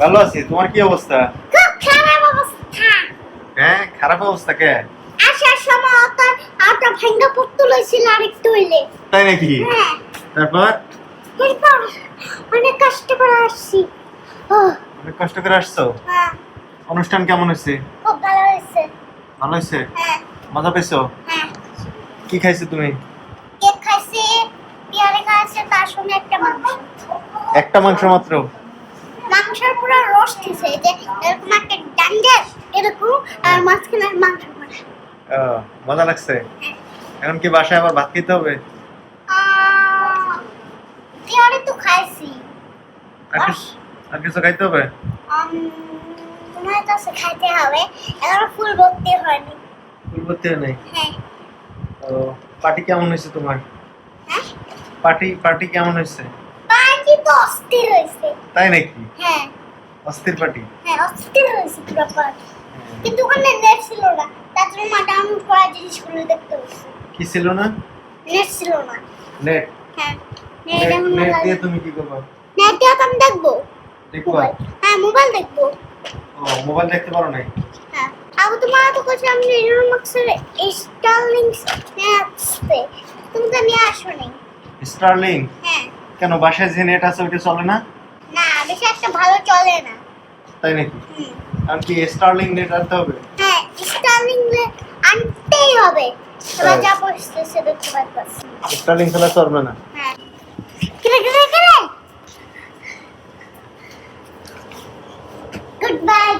ভালো আছি তোমার কি অবস্থা? খুব খারাপ অবস্থা। হ্যাঁ খারাপ অবস্থা কে? আসার সময় অত অত ভাঙ্গা পড়তে লইছিল আরেকটু হইলে তাই নাকি? হ্যাঁ। তারপর? এরপর অনেক কষ্ট করে আসছি। অনেক কষ্ট করে আসছো? হ্যাঁ। অনুষ্ঠান কেমন হয়েছে? খুব ভালো হয়েছে। ভালো হয়েছে? হ্যাঁ। মজা পেয়েছ? হ্যাঁ। কি খাইছো তুমি? কেক খাইছি পেয়ারে খাইছে তার সঙ্গে একটা মাংস। একটা মাংস মাত্র? মাংসের পুরো রোস্ট হয়েছে এই যে এরকম একটা ডান্ডেল এরকম আর মাঝখানে মাংস মজা লাগছে? এখন কি বাসায় আবার ভাত খেতে হবে? পেয়ারে তো খাইছি। আর কিছু খাইতে হবে? আম, মনে হয় তো খাইতে হবে। এখনও ফুল ভর্তি হয়নি। ফুল ভর্তি হয় নাই হ্যাঁ। ও পার্টি কেমন হয়েছে তোমার? হ্যাঁ? পার্টি পার্টি কেমন হয়েছে? অস্থির হয়েছে। তাই নাকি? হ্যাঁ। অস্থির পার্টি? হ্যাঁ অস্থির হয়েছে পুরো পার্টি। কিন্তু ওখানে নেট ছিল না। তার জন্য মা ডাউনলোড করা জিনিসগুলো দেখতে হয়েছে। কি ছিল না? নেট ছিল না। নেট? হ্যাঁ। নেট নেট এখন নেট দিয়ে তুমি কি করবে? নেট দিয়ে তো আমি দেখব। দেখবা? হ্যাঁ মোবাইল দেখব। ও মোবাইল দেখতে পারো নাই? হ্যাঁ। আবু তোমার তো কাছে আমি নির্মল মাক্সের স্টারলিং আসতে তুমি তো নিয়ে আসো নি স্টারলিং হ্যাঁ কেন বাসায় যে নেট আছে ওইটা চলে না? না বেশি একটা ভালো চলে না। তাই নাকি? আর কি স্টারলিং নেট আনতে হবে? হ্যাঁ স্টারলিং আনতেই হবে। এবার তাই। যা পড়ছে দেখতে পাচ্ছি স্টারলিং খেলা চলবে না। হ্যাঁ। কিরে কিরে কিরে? Good bye